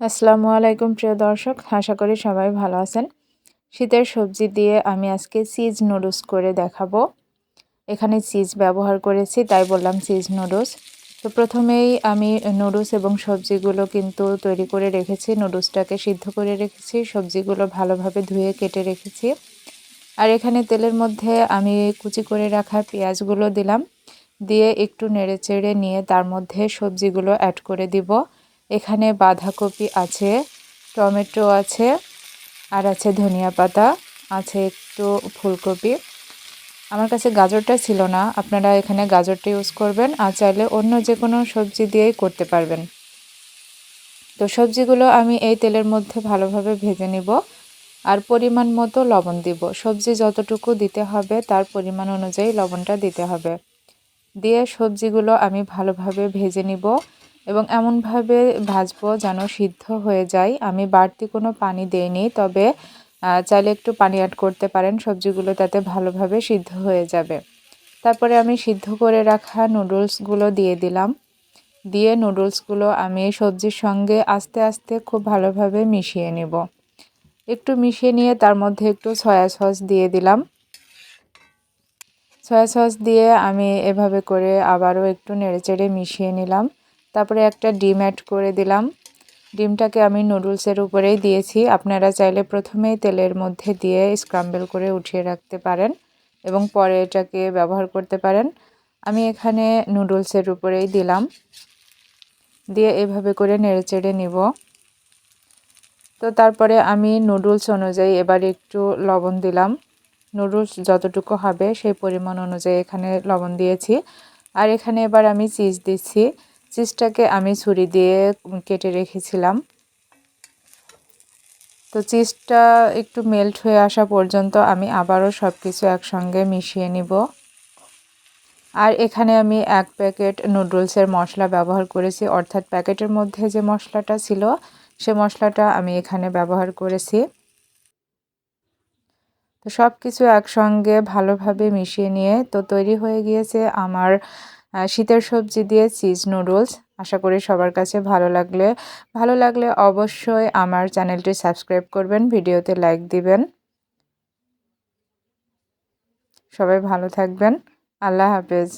আসসালামু আলাইকুম, প্রিয় দর্শক। আশা করি সবাই ভালো আছেন। শীতের সবজি দিয়ে আমি আজকে চিজ নুডলস করে দেখাবো। এখানে চিজ ব্যবহার করেছি, তাই বললাম চিজ নুডলস। তো প্রথমেই আমি নুডলস এবং সবজিগুলো কিন্তু তৈরি করে রেখেছি, নুডলসটাকে সিদ্ধ করে রেখেছি, সবজিগুলো ভালোভাবে ধুয়ে কেটে রেখেছি। আর এখানে তেলের মধ্যে আমি কুচি করে রাখা পেঁয়াজগুলো দিলাম, দিয়ে একটু নেড়ে চেড়ে নিয়ে তার মধ্যে সবজিগুলো অ্যাড করে দিব। এখানে বাঁধাকপি আছে, টমেটো আছে, আর আছে ধনিয়া পাতা, আছে একটু ফুলকপি। আমার কাছে গাজরটা ছিল না, আপনারা এখানে গাজরটা ইউজ করবেন, আর চাইলে অন্য যে কোনো সবজি দিয়েই করতে পারবেন। তো সবজিগুলো আমি এই তেলের মধ্যে ভালোভাবে ভেজে নিব, আর পরিমাণ মতো লবণ দিব। সবজি যতটুকু দিতে হবে, তার পরিমাণ অনুযায়ী লবণটা দিতে হবে। দিয়ে সবজিগুলো আমি ভালোভাবে ভেজে নিব এবং এমনভাবে ভাজবো যেন সিদ্ধ হয়ে যায়। আমি বাড়তি কোনো পানি দেইনি, তবে চাইলে একটু পানি অ্যাড করতে পারেন, সবজিগুলো তাতে ভালোভাবে সিদ্ধ হয়ে যাবে। তারপরে আমি সিদ্ধ করে রাখা নুডলসগুলো দিয়ে দিলাম। দিয়ে নুডলসগুলো আমি সবজির সঙ্গে আস্তে আস্তে খুব ভালোভাবে মিশিয়ে নেব। একটু মিশিয়ে নিয়ে তার মধ্যে একটু সয়া সস দিয়ে দিলাম। সয়া সস দিয়ে আমি এভাবে করে আবারও একটু নেড়েচেড়ে মিশিয়ে নিলাম। তারপরে একটা ডিম অ্যাড করে দিলাম। ডিমটাকে আমি নুডলসের উপরেই দিয়েছি। আপনারা চাইলে প্রথমেই তেলের মধ্যে দিয়ে স্ক্রাম্বেল করে উঠিয়ে রাখতে পারেন এবং পরে এটাকে ব্যবহার করতে পারেন। আমি এখানে নুডলসের উপরেই দিলাম। দিয়ে এভাবে করে নেড়েচেড়ে নিব। তো তারপরে আমি নুডলস অনুযায়ী এবার একটু লবণ দিলাম। নুডলস যতটুকু হবে সেই পরিমাণ অনুযায়ী এখানে লবণ দিয়েছি। আর এখানে এবার আমি চিজ দিচ্ছি। চিজটাকে আমি ছুরি দিয়ে কেটে রেখেছিলাম। তো চিজটা একটু মেল্ট হয়ে আসা পর্যন্ত আমি আবারও সব কিছু একসঙ্গে মিশিয়ে নিব। আর এখানে আমি এক প্যাকেট নুডলসের মশলা ব্যবহার করেছি, অর্থাৎ প্যাকেটের মধ্যে যে মশলাটা ছিল, সে মশলাটা আমি এখানে ব্যবহার করেছি। তো সব কিছু একসঙ্গে ভালোভাবে মিশিয়ে নিয়ে, তো তৈরি হয়ে গিয়েছে আমার শীতের সবজি দিয়ে চিজ নুডলস। আশা করি সবার কাছে ভালো লাগলে ভালো লাগলে অবশ্যই আমার চ্যানেলটি সাবস্ক্রাইব করবেন, ভিডিওতে লাইক দিবেন। সবাই ভালো থাকবেন। আল্লাহ হাফেজ।